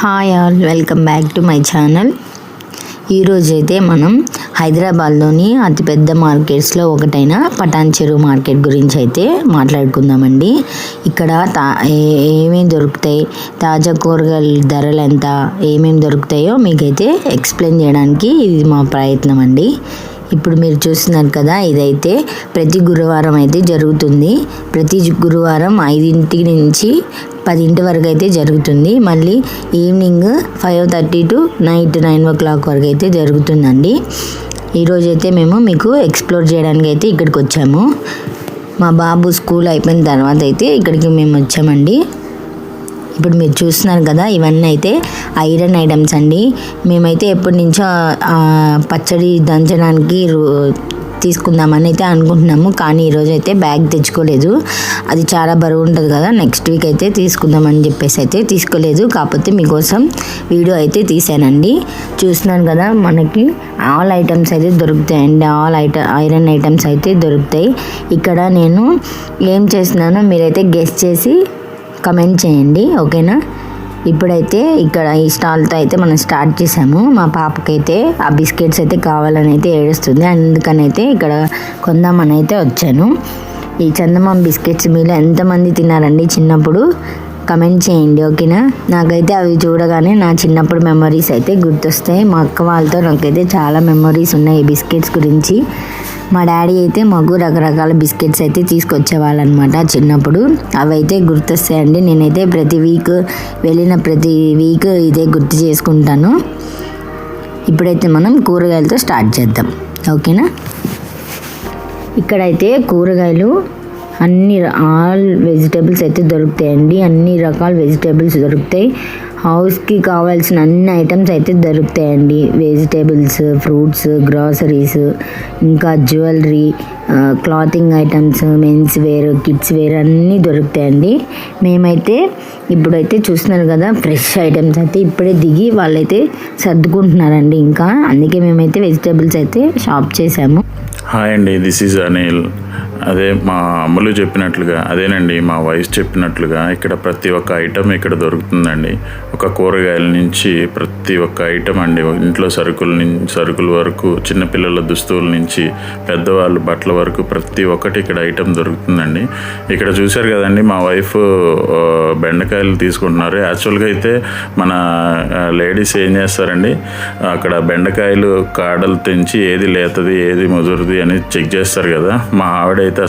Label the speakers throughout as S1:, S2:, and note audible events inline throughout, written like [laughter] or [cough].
S1: Hi all welcome back to my channel ఈరోజు అయితే మనం హైదరాబాద్లోని అతిపెద్ద మార్కెట్స్లో ఒకటైన పటాన్ చెరువు మార్కెట్ గురించి అయితే మాట్లాడుకుందామండి. ఇక్కడ తా ఏ- ఏమేమి దొరుకుతాయి తాజా కూరగాయల ధరలు ఎంత ఏమేమి దొరుకుతాయో మీకైతే ఎక్స్ప్లెయిన్ చేయడానికి ఇది మా ప్రయత్నం అండి ఇప్పుడు మీరు చూస్తున్నారు కదా ఇదైతే ప్రతి గురువారం అయితే జరుగుతుంది. ప్రతి గురువారం ఐదింటి నుంచి పదింటి వరకు అయితే జరుగుతుంది. మళ్ళీ evening five thirty to night nine o'clock వరకు అయితే జరుగుతుందండి. ఈరోజు అయితే మేము మీకు ఎక్స్ప్లోర్ చేయడానికి అయితే ఇక్కడికి వచ్చాము. మా బాబు స్కూల్ అయిపోయిన తర్వాత అయితే ఇక్కడికి మేము వచ్చామండి. ఇప్పుడు మీరు చూస్తున్నారు కదా ఇవన్నీ అయితే ఐరన్ ఐటమ్స్ అండి. మేమైతే ఎప్పటి నుంచో పచ్చడి దంచడానికి రో- తీసుకుందామని అయితే అనుకుంటున్నాము. కానీ ఈరోజు అయితే బ్యాగ్ తెచ్చుకోలేదు. అది చాలా బరువు ఉంటుంది కదా నెక్స్ట్ వీక్ అయితే తీసుకుందామని చెప్పేసి అయితే తీసుకోలేదు. కాకపోతే మీకోసం వీడియో అయితే తీసానండి. చూస్తున్నాను కదా మనకి ఆల్ ఐటమ్స్ అయితే దొరుకుతాయండి ఆల్ ఐట ఐరన్ ఐటమ్స్ అయితే దొరుకుతాయి. ఇక్కడ నేను ఏం చేస్తున్నానో మీరైతే గెస్ట్ చేసి కమెంట్ చేయండి. ఓకేనా? ఇప్పుడైతే ఇక్కడ ఈ స్టాల్తో అయితే మనం స్టార్ట్ చేసాము. మా పాపకైతే ఆ బిస్కెట్స్ అయితే కావాలని అయితే ఏడుస్తుంది. అందుకని అయితే ఇక్కడ కొందామని అయితే వచ్చాను. ఈ చందమామ బిస్కెట్స్ మీరు ఎంతమంది తిన్నారండి చిన్నప్పుడు? కమెంట్ చేయండి ఓకేనా? నాకైతే అవి చూడగానే నా చిన్నప్పుడు మెమరీస్ అయితే గుర్తొస్తాయి. మా అక్క వాళ్ళతో నాకైతే చాలా మెమరీస్ ఉన్నాయి ఈ బిస్కెట్స్ గురించి. మా డాడీ అయితే మాకు రకరకాల బిస్కెట్స్ అయితే తీసుకొచ్చేవాళ్ళు అనమాట చిన్నప్పుడు. అవి అయితే గుర్తొస్తాయండి. నేనైతే ప్రతి వీక్ వెళ్ళిన ప్రతి వీక్ ఇదే గుర్తు చేసుకుంటాను. ఇప్పుడైతే మనం కూరగాయలతో స్టార్ట్ చేద్దాం. ఓకేనా? ఇక్కడైతే కూరగాయలు అన్ని ఆల్ వెజిటేబుల్స్ అయితే దొరుకుతాయండి. అన్ని రకాల వెజిటేబుల్స్ దొరుకుతాయి. హౌస్కి కావాల్సిన అన్ని ఐటమ్స్ అయితే దొరుకుతాయండి. వెజిటేబుల్స్ ఫ్రూట్స్ గ్రాసరీస్ ఇంకా jewellery clothing items men's wear kids wear అన్నీ దొరుకుతాయండి. మేమైతే ఇప్పుడైతే చూస్తున్నారు కదా ఫ్రెష్ ఐటమ్స్ అయితే ఇప్పుడే దిగి వాళ్ళైతే సర్దుకుంటున్నారండి ఇంకా. అందుకే మేమైతే వెజిటేబుల్స్ అయితే షాప్ చేసాము.
S2: హాయ్ అండి దిస్ ఈజ్ అనిల్. అదే మా అమ్మలు చెప్పినట్లుగా అదేనండి మా వైఫ్ చెప్పినట్లుగా ఇక్కడ ప్రతి ఒక్క ఐటమ్ ఇక్కడ దొరుకుతుందండి. ఒక కూరగాయల నుంచి ప్రతి ఒక్క ఐటమ్ అండి. ఇంట్లో సరుకుల నుంచి సరుకుల వరకు చిన్నపిల్లల దుస్తువుల నుంచి పెద్దవాళ్ళు బట్టల వరకు ప్రతి ఒక్కటి ఇక్కడ ఐటమ్ దొరుకుతుందండి. ఇక్కడ చూశారు కదండి మా వైఫ్ బెండకాయలు తీసుకుంటున్నారు. యాక్చువల్గా అయితే మన లేడీస్ ఏం చేస్తారండి అక్కడ బెండకాయలు కాడలు తెంచి ఏది లేతది ఏది ముదురుది అని చెక్ చేస్తారు కదా. మా ఆవిడైతే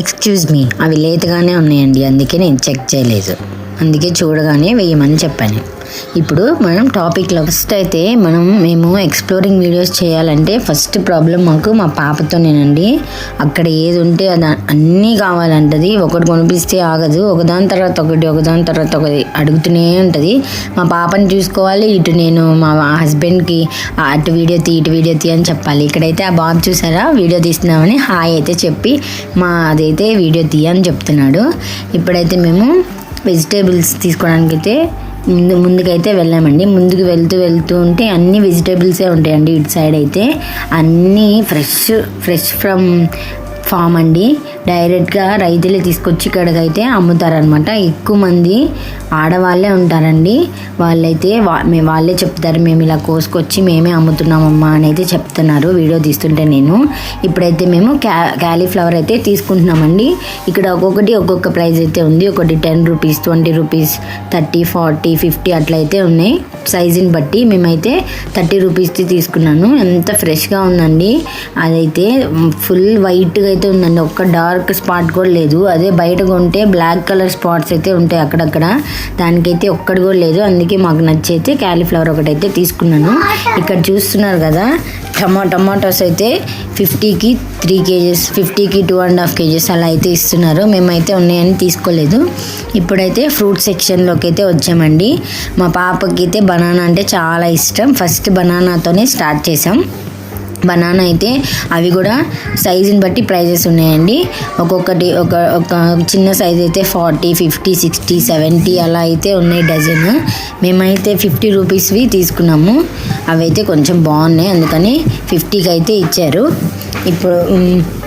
S1: ఎక్స్క్యూజ్ మీ అవి లేతగానే ఉన్నాయండి అందుకే నేను చెక్ చేయలేదు. అందుకే చూడగానే వేయమని చెప్పాను. ఇప్పుడు మనం టాపిక్లో ఫస్ట్ అయితే మనం మేము ఎక్స్ప్లోరింగ్ వీడియోస్ చేయాలంటే ఫస్ట్ ప్రాబ్లం మాకు మా పాపతోనేనండి. అక్కడ ఏది ఉంటే అది అన్నీ కావాలంటది. ఒకటి కొనిపిస్తే ఆగదు. ఒకదాని తర్వాత ఒకటి ఒకదాని తర్వాత ఒకటి అడుగుతూనే ఉంటుంది. మా పాపని చూసుకోవాలి. ఇటు నేను మా హస్బెండ్కి అటు వీడియో తీ ఇటు వీడియో తీ అని చెప్పాలి. ఇక్కడైతే ఆ బాబు చూసారా? వీడియో తీస్తున్నామని హాయ్ అయితే చెప్పి మా అదైతే వీడియో తీయ అని చెప్తున్నాడు. ఇప్పుడైతే మేము వెజిటేబుల్స్ తీసుకోవడానికి అయితే ముందు ముందుకైతే వెళ్ళామండి. ముందుకు వెళ్తూ వెళ్తూ ఉంటే అన్ని వెజిటేబుల్సే ఉంటాయండి ఇటు సైడ్ అయితే. అన్నీ ఫ్రెష్ ఫ్రెష్ ఫ్రమ్ ఫామ్ అండి. డైరెక్ట్గా రైతులే తీసుకొచ్చి ఇక్కడికైతే అమ్ముతారనమాట ఎక్కువ మంది ఆడవాళ్ళే ఉంటారండి. వాళ్ళైతే వా మే- వాళ్ళే చెప్తారు మేము ఇలా కోసుకొచ్చి మేమే అమ్ముతున్నామమ్మా అని అయితే చెప్తున్నారు వీడియో తీస్తుంటే నేను. ఇప్పుడైతే మేము క్యా క్యాలీఫ్లవర్ అయితే తీసుకుంటున్నామండి. ఇక్కడ ఒక్కొక్కటి ఒక్కొక్క ప్రైస్ అయితే ఉంది. ఒకటి ten rupees twenty rupees thirty forty fifty అట్లా అయితే ఉన్నాయి. సైజుని బట్టి మేమైతే థర్టీ రూపీస్ది తీసుకున్నాను. ఎంత ఫ్రెష్గా ఉందండి. అదైతే ఫుల్ వైట్గా అయితే ఉందండి. ఒక్క డార్క్ స్పాట్ కూడా లేదు. అదే బయట కొంటే బ్లాక్ కలర్ స్పాట్స్ అయితే ఉంటాయి అక్కడక్కడ. దానికైతే ఒక్కటి కూడా లేదు. అందుకే మాకు నచ్చైతే క్యాలీఫ్లవర్ ఒకటైతే తీసుకున్నాను. ఇక్కడ చూస్తున్నారు కదా టమా టమాటోస్ అయితే ఫిఫ్టీకి త్రీ కేజెస్ ఫిఫ్టీకి టూ అండ్ హాఫ్ కేజెస్ అలా అయితే ఇస్తున్నారు. మేమైతే ఉన్నాయని తీసుకోలేదు. ఇప్పుడైతే ఫ్రూట్ సెక్షన్లోకి అయితే వచ్చామండి. మా పాపకి అయితే బనానా అంటే చాలా ఇష్టం. ఫస్ట్ బనానాతోనే స్టార్ట్ చేసాం బనానా అయితే అవి కూడా సైజుని బట్టి ప్రైజెస్ ఉన్నాయండి. ఒక్కొక్కటి ఒక ఒక చిన్న సైజ్ అయితే ఫార్టీ ఫిఫ్టీ సిక్స్టీ సెవెంటీ అలా అయితే ఉన్నాయి డజన్. మేమైతే ఫిఫ్టీ రూపీస్వి తీసుకున్నాము. అవైతే కొంచెం బాగున్నాయి. అందుకని ఫిఫ్టీకి అయితే ఇచ్చారు. ఇప్పుడు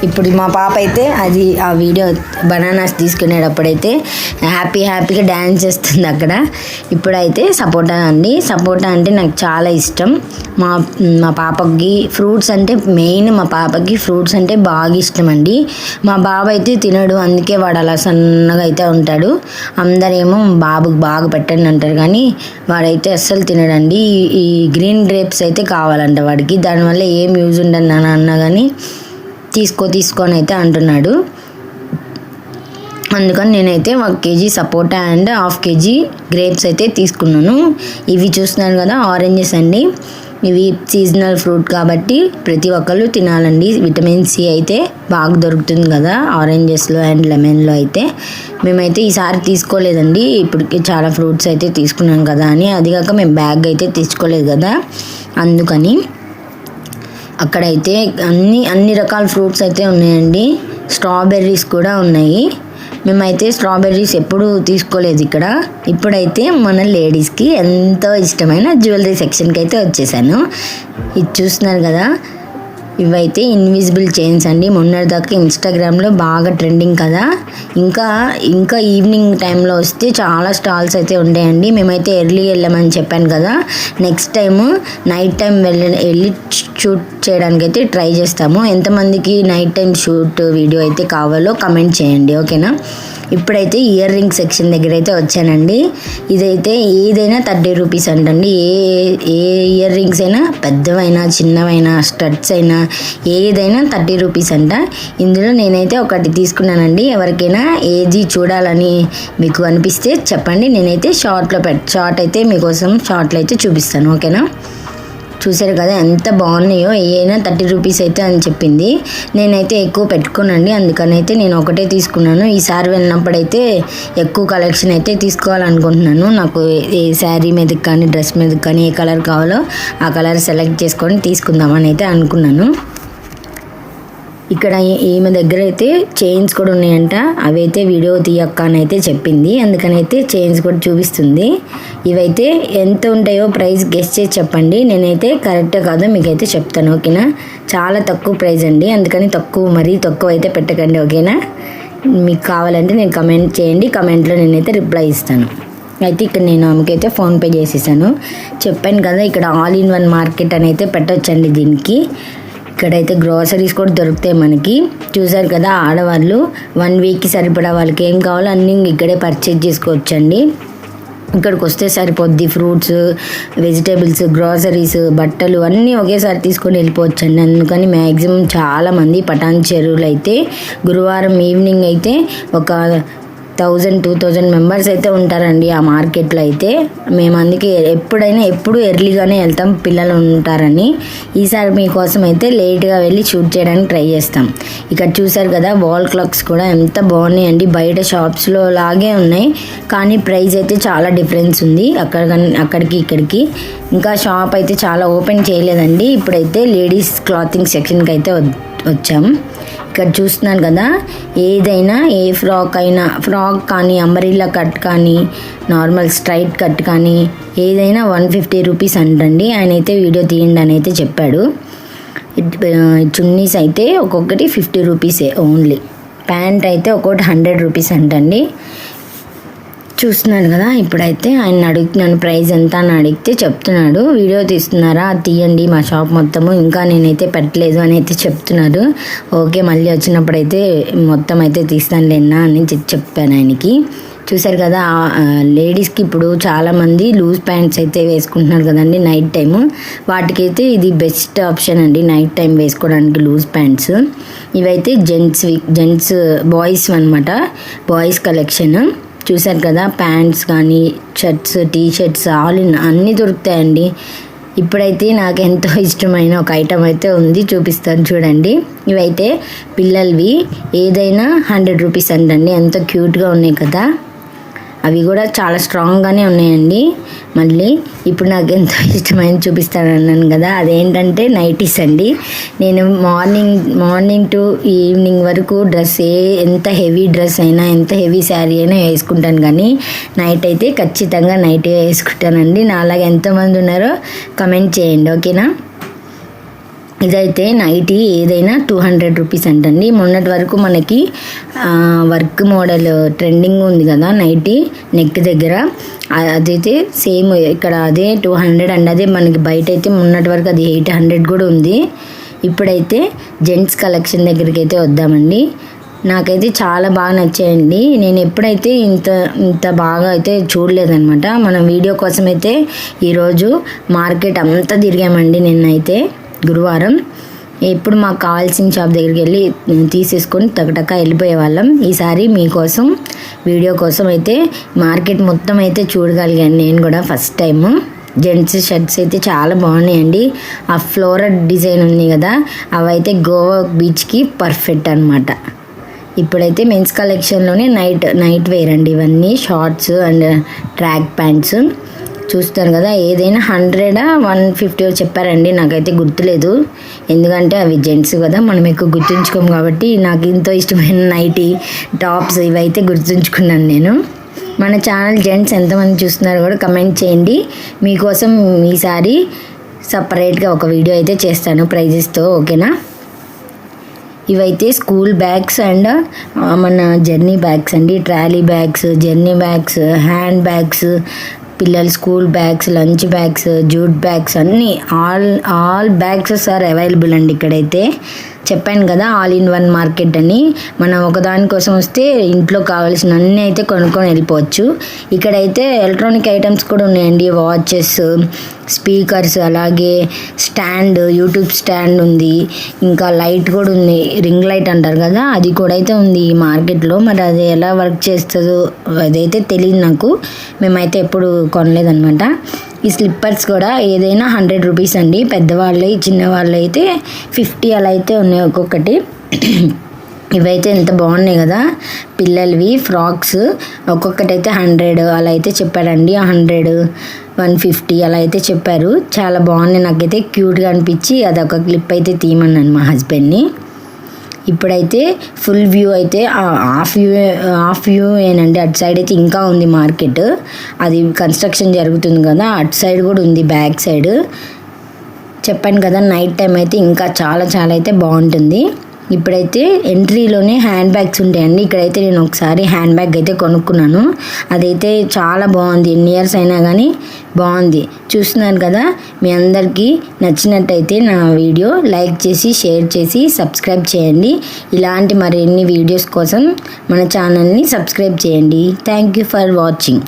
S1: ఇప్పుడు మా పాప అయితే అది ఆ వీడియో బనానాస్ తీసుకునేటప్పుడైతే హ్యాపీ హ్యాపీగా డ్యాన్స్ చేస్తుంది అక్కడ. ఇప్పుడైతే సపోటా అండి. సపోటా అంటే నాకు చాలా ఇష్టం. మా మా పాపకి ఫ్రూట్స్ అంటే మెయిన్ మా పాపకి ఫ్రూట్స్ అంటే బాగా ఇష్టం అండి. మా బాబు అయితే తినడు అందుకే వాడు అలా సన్నగా అయితే ఉంటాడు. అందరేమో బాబుకి బాగా పెట్టండి అంటారు కానీ వాడైతే అస్సలు తినడండి. ఈ- ఈ గ్రీన్ గ్రేప్స్ అయితే కావాలంట వాడికి. దానివల్ల ఏం యూజ్ ఉండదు అని అన్నా కానీ తీసుకో తీసుకొని అయితే అంటున్నాడు. అందుకని నేనైతే ఒక KG sapota and half KG grapes అయితే తీసుకున్నాను. ఇవి చూస్తున్నాను కదా ఆరెంజెస్ అండి. ఇవి సీజనల్ ఫ్రూట్ కాబట్టి ప్రతి ఒక్కళ్ళు తినాలండి. విటమిన్ సి అయితే బాగా దొరుకుతుంది కదా ఆరెంజెస్లో అండ్ లెమన్లో అయితే. మేమైతే ఈసారి తీసుకోలేదండి. ఇప్పటికి చాలా ఫ్రూట్స్ అయితే తీసుకున్నాం కదా అని. అది కాక మేము బ్యాగ్ అయితే తెచ్చుకోలేదు కదా అందుకని. అక్కడైతే అన్ని అన్ని రకాల ఫ్రూట్స్ అయితే ఉన్నాయండి. స్ట్రాబెర్రీస్ కూడా ఉన్నాయి. మేమైతే స్ట్రాబెర్రీస్ ఎప్పుడూ తీసుకోలేదు ఇక్కడ. ఇప్పుడైతే మన లేడీస్కి ఎంతో ఇష్టమైన జ్యువెలరీ సెక్షన్కి అయితే వచ్చేసాను. ఇది చూస్తున్నారు కదా ఇవైతే ఇన్విజిబుల్ చైన్స్ అండి. మొన్నటిదాకా ఇన్స్టాగ్రామ్లో బాగా ట్రెండింగ్ కదా. ఇంకా ఇంకా ఈవినింగ్ టైంలో వస్తే చాలా స్టాల్స్ అయితే ఉంటాయండి మేమైతే ఎర్లీ వెళ్ళామని చెప్పాను కదా. నెక్స్ట్ టైము నైట్ టైం వెళ్ళ వెళ్ళి షూట్ చేయడానికి అయితే ట్రై చేస్తాము. ఎంతమందికి నైట్ టైం షూట్ వీడియో అయితే కావాలో కమెంట్ చేయండి. ఓకేనా? ఇప్పుడైతే ఇయర్ రింగ్ సెక్షన్ దగ్గర అయితే వచ్చానండి. ఇదైతే ఏదైనా థర్టీ రూపీస్ అంటండి. ఏ ఏ ఇయర్ రింగ్స్ అయినా పెద్దవైనా చిన్నవైనా స్టడ్స్ అయినా ఏదైనా థర్టీ రూపీస్ అంట. ఇందులో నేనైతే ఒకటి తీసుకున్నానండి. ఎవరికైనా ఏజీ చూడాలని మీకు అనిపిస్తే చెప్పండి. నేనైతే షార్ట్లో పెట్ షార్ట్ అయితే మీకోసం షార్ట్లో అయితే చూపిస్తాను. ఓకేనా? చూసారు కదా ఎంత బాగున్నాయో ఏదైనా థర్టీ రూపీస్ అయితే అని చెప్పింది. నేనైతే ఎక్కువ పెట్టుకోనండి అందుకని అయితే నేను ఒకటే తీసుకున్నాను. ఈసారి వెళ్ళినప్పుడైతే ఎక్కువ కలెక్షన్ అయితే తీసుకోవాలనుకుంటున్నాను. నాకు ఏ శారీ మీదకి కానీ డ్రెస్ మీదకి కానీ ఏ కలర్ కావాలో ఆ కలర్ సెలెక్ట్ చేసుకొని తీసుకుందామని అయితే అనుకున్నాను. ఇక్కడ ఈమె దగ్గర అయితే చైన్స్ కూడా ఉన్నాయంట. అవైతే వీడియో తీయక్క అని అయితే చెప్పింది. అందుకనైతే చైన్స్ కూడా చూపిస్తుంది. ఇవైతే ఎంత ఉంటాయో ప్రైస్ గెస్ట్ చేసి చెప్పండి. నేనైతే కరెక్ట్ కాదో మీకైతే చెప్తాను ఓకేనా? చాలా తక్కువ ప్రైస్ అండి. అందుకని తక్కువ మరీ తక్కువ అయితే పెట్టకండి ఓకేనా? మీకు కావాలంటే నేను కమెంట్ చేయండి. కమెంట్లో నేనైతే రిప్లై ఇస్తాను. అయితే ఇక్కడ నేను ఆమెకైతే ఫోన్పే చేసేసాను. చెప్పాను కదా ఇక్కడ ఆల్ ఇన్ వన్ మార్కెట్ అని అయితే పెట్టొచ్చండి దీనికి. ఇక్కడైతే గ్రోసరీస్ కూడా దొరుకుతాయి మనకి. చూసారు కదా ఆడవాళ్ళు వన్ వీక్కి సరిపడా వాళ్ళకి ఏం కావాలో అన్నీ ఇక్కడే పర్చేజ్ చేసుకోవచ్చండి. ఇక్కడికి వస్తే సరిపోద్ది ఫ్రూట్స్ వెజిటేబుల్స్ గ్రోసరీస్ బట్టలు అన్నీ ఒకేసారి తీసుకొని వెళ్ళిపోవచ్చండి. అందుకని మ్యాక్సిమం చాలామంది పటాన్ చెరువులు అయితే గురువారం ఈవినింగ్ అయితే ఒక థౌజండ్ టూ థౌజండ్ మెంబర్స్ అయితే ఉంటారండి ఆ మార్కెట్లో అయితే. మేము అందుకే ఎప్పుడైనా ఎప్పుడు ఎర్లీగానే వెళ్తాం పిల్లలు ఉంటారని. ఈసారి మీకోసం అయితే లేట్గా వెళ్ళి షూట్ చేయడానికి ట్రై చేస్తాం. ఇక్కడ చూసారు కదా వాల్ క్లాక్స్ కూడా ఎంత బాగున్నాయండి. బయట షాప్స్లో లాగే ఉన్నాయి. కానీ ప్రైస్ అయితే చాలా డిఫరెన్స్ ఉంది. అక్కడ అక్కడికి ఇక్కడికి. ఇంకా షాప్ అయితే చాలా ఓపెన్ చేయలేదండి. ఇప్పుడైతే లేడీస్ క్లాతింగ్ సెక్షన్కి అయితే వచ్చాం. ఇక్కడ చూస్తున్నాను కదా ఏదైనా ఏ ఫ్రాక్ అయినా ఫ్రాక్ కానీ అంబరిల్లా కట్ కానీ నార్మల్ స్ట్రైట్ కట్ కానీ ఏదైనా వన్ ఫిఫ్టీ రూపీస్ అంటండి. ఆయన అయితే వీడియో తీయండి అని అయితే చెప్పాడు. చున్నీస్ అయితే ఒక్కొక్కటి ఫిఫ్టీ రూపీసే ఓన్లీ. ప్యాంట్ అయితే ఒక్కొక్కటి హండ్రెడ్ రూపీస్ అంటండి. చూస్తున్నాడు కదా ఇప్పుడైతే ఆయన అడుగుతున్నాను ప్రైస్ ఎంత అని అడిగితే చెప్తున్నాడు. వీడియో తీస్తున్నారా? తీయండి మా షాప్ మొత్తము. ఇంకా నేనైతే పెట్టలేదు అని అయితే చెప్తున్నారు ఓకే మళ్ళీ వచ్చినప్పుడైతే మొత్తం అయితే తీస్తాను లేనా అని చెప్పాను ఆయనకి. చూసారు కదా లేడీస్కి ఇప్పుడు చాలామంది లూజ్ ప్యాంట్స్ అయితే వేసుకుంటున్నారు కదండి నైట్ టైము. వాటికైతే ఇది బెస్ట్ ఆప్షన్ అండి నైట్ టైం వేసుకోవడానికి లూజ్ ప్యాంట్స్. ఇవైతే జెంట్స్ జెంట్స్ బాయ్స్ అనమాట బాయ్స్ కలెక్షన్. చూసారు కదా ప్యాంట్స్ కానీ shirts T shirts all in అన్నీ దొరుకుతాయండి. ఇప్పుడైతే నాకు ఎంతో ఇష్టమైన ఒక ఐటమ్ అయితే ఉంది చూపిస్తాను చూడండి. ఇవైతే పిల్లలవి ఏదైనా హండ్రెడ్ రూపీస్ అంటండి ఎంతో క్యూట్గా ఉన్నాయి కదా. అవి కూడా చాలా స్ట్రాంగ్గానే ఉన్నాయండి. మళ్ళీ ఇప్పుడు నాకు ఎంతో [laughs] ఇష్టమైన చూపిస్తాను అన్నాను కదా అదేంటంటే నైటీస్ అండి. నేను మార్నింగ్ మార్నింగ్ టు ఈవినింగ్ వరకు డ్రెస్ ఏ ఎంత హెవీ డ్రెస్ అయినా ఎంత హెవీ శారీ అయినా వేసుకుంటాను కానీ నైట్ అయితే ఖచ్చితంగా నైట్ వేసుకుంటానండి. నా అలాగే ఎంతమంది ఉన్నారో కమెంట్ చేయండి ఓకేనా? ఇదైతే నైటీ ఏదైనా టూ హండ్రెడ్ రూపీస్ అంటండి. మొన్నటి వరకు మనకి వర్క్ మోడల్ ట్రెండింగ్ ఉంది కదా నైటీ నెక్ దగ్గర. అదైతే సేమ్ ఇక్కడ అదే టూ హండ్రెడ్ అండ్ అదే మనకి బయట అయితే మొన్నటి వరకు అది ఎయిట్ హండ్రెడ్ కూడా ఉంది. ఇప్పుడైతే జెంట్స్ కలెక్షన్ దగ్గరికి అయితే వద్దామండి. నాకైతే చాలా బాగా నచ్చాయండి. నేను ఎప్పుడైతే ఇంత ఇంత బాగా అయితే చూడలేదనమాట మనం వీడియో కోసం అయితే ఈరోజు మార్కెట్ అంతా తిరిగామండి నిన్నైతే. గురువారం. ఎప్పుడు మాకు కావాల్సిన షాప్ దగ్గరికి వెళ్ళి తీసేసుకొని టకటక వెళ్ళిపోయే వాళ్ళం. ఈసారి మీకోసం వీడియో కోసం అయితే మార్కెట్ మొత్తం అయితే చూడగలిగాను నేను కూడా ఫస్ట్ టైము. జెంట్స్ షర్ట్స్ అయితే చాలా బాగున్నాయండి. ఆ ఫ్లోరల్ డిజైన్ ఉంది కదా అవైతే గోవా బీచ్కి పర్ఫెక్ట్ అన్నమాట. ఇప్పుడైతే మెన్స్ కలెక్షన్లోనే నైట్ నైట్ వేర్ అండి ఇవన్నీ. Shorts and track pants. చూస్తారు కదా ఏదైనా హండ్రెడ్ వన్ ఫిఫ్టీ చెప్పారండి. నాకైతే గుర్తులేదు. ఎందుకంటే అవి జెంట్స్ కదా మనం ఎక్కువ గుర్తుంచుకోం కాబట్టి నాకు ఎంతో ఇష్టమైన నైటీ టాప్స్ ఇవైతే గుర్తుంచుకున్నాను నేను. మన ఛానల్ జెంట్స్ ఎంతమంది చూస్తున్నారో కూడా కమెంట్ చేయండి. మీకోసం ఈసారి సపరేట్గా ఒక వీడియో అయితే చేస్తాను ప్రైజెస్తో ఓకేనా? ఇవైతే స్కూల్ బ్యాగ్స్ అండ్ మన జర్నీ బ్యాగ్స్ అండి. Trolley bags journey bags hand bags పిల్లల school bags lunch bags jute bags అన్నీ all all bags are available అండి ఇక్కడైతే. చెప్పాను కదా ఆల్ ఇన్ వన్ మార్కెట్ అని. మనం ఒకదాని కోసం వస్తే ఇంట్లో కావాల్సిన అన్నీ అయితే కొనుక్కొని వెళ్ళిపోవచ్చు. ఇక్కడైతే ఎలక్ట్రానిక్ ఐటమ్స్ కూడా ఉన్నాయండి. వాచెస్ స్పీకర్స్ అలాగే స్టాండ్ యూట్యూబ్ స్టాండ్ ఉంది. ఇంకా లైట్ కూడా ఉంది. రింగ్ లైట్ అంటారు కదా అది కూడా అయితే ఉంది ఈ మార్కెట్లో మరి అది ఎలా వర్క్ చేస్తుందో అదైతే తెలియదు నాకు. మేమైతే ఎప్పుడు కొనలేదనమాట ఈ స్లిప్పర్స్ కూడా ఏదైనా హండ్రెడ్ రూపీస్ అండి. పెద్దవాళ్ళు చిన్నవాళ్ళు అయితే ఫిఫ్టీ అలా అయితే ఉన్నాయి ఒక్కొక్కటి. ఇవైతే ఎంత బాగున్నాయి కదా. పిల్లలవి ఫ్రాక్స్ ఒక్కొక్కటి అయితే హండ్రెడ్ అలా అయితే చెప్పారండి. హండ్రెడ్ వన్ ఫిఫ్టీ అలా అయితే చెప్పారు. చాలా బాగున్నాయి. నాకైతే క్యూట్గా అనిపించి అదొక క్లిప్ అయితే తీయమన్నాను మా హస్బెండ్ని. ఇప్పుడైతే ఫుల్ వ్యూ అయితే హాఫ్ వ్యూ హాఫ్ వ్యూ ఏనండి అటు సైడ్ అయితే ఇంకా ఉంది మార్కెట్. అది కన్స్ట్రక్షన్ జరుగుతుంది కదా అటు సైడ్ కూడా ఉంది బ్యాక్ సైడ్ చెప్పాను కదా నైట్ టైం అయితే ఇంకా చాలా చాలా అయితే బాగుంటుంది. ఇప్పుడైతే ఎంట్రీలోనే హ్యాండ్ బ్యాగ్స్ ఉంటాయండి. ఇక్కడైతే నేను ఒకసారి హ్యాండ్ బ్యాగ్ అయితే కొనుక్కున్నాను. అదైతే చాలా బాగుంది. ఎన్ని ఇయర్స్ అయినా కానీ బాగుంది. చూస్తున్నారు కదా? మీ అందరికీ నచ్చినట్టయితే నా వీడియో లైక్ చేసి షేర్ చేసి సబ్స్క్రైబ్ చేయండి. ఇలాంటి మరిన్ని వీడియోస్ కోసం మన ఛానల్ని సబ్స్క్రైబ్ చేయండి. Thank you for watching.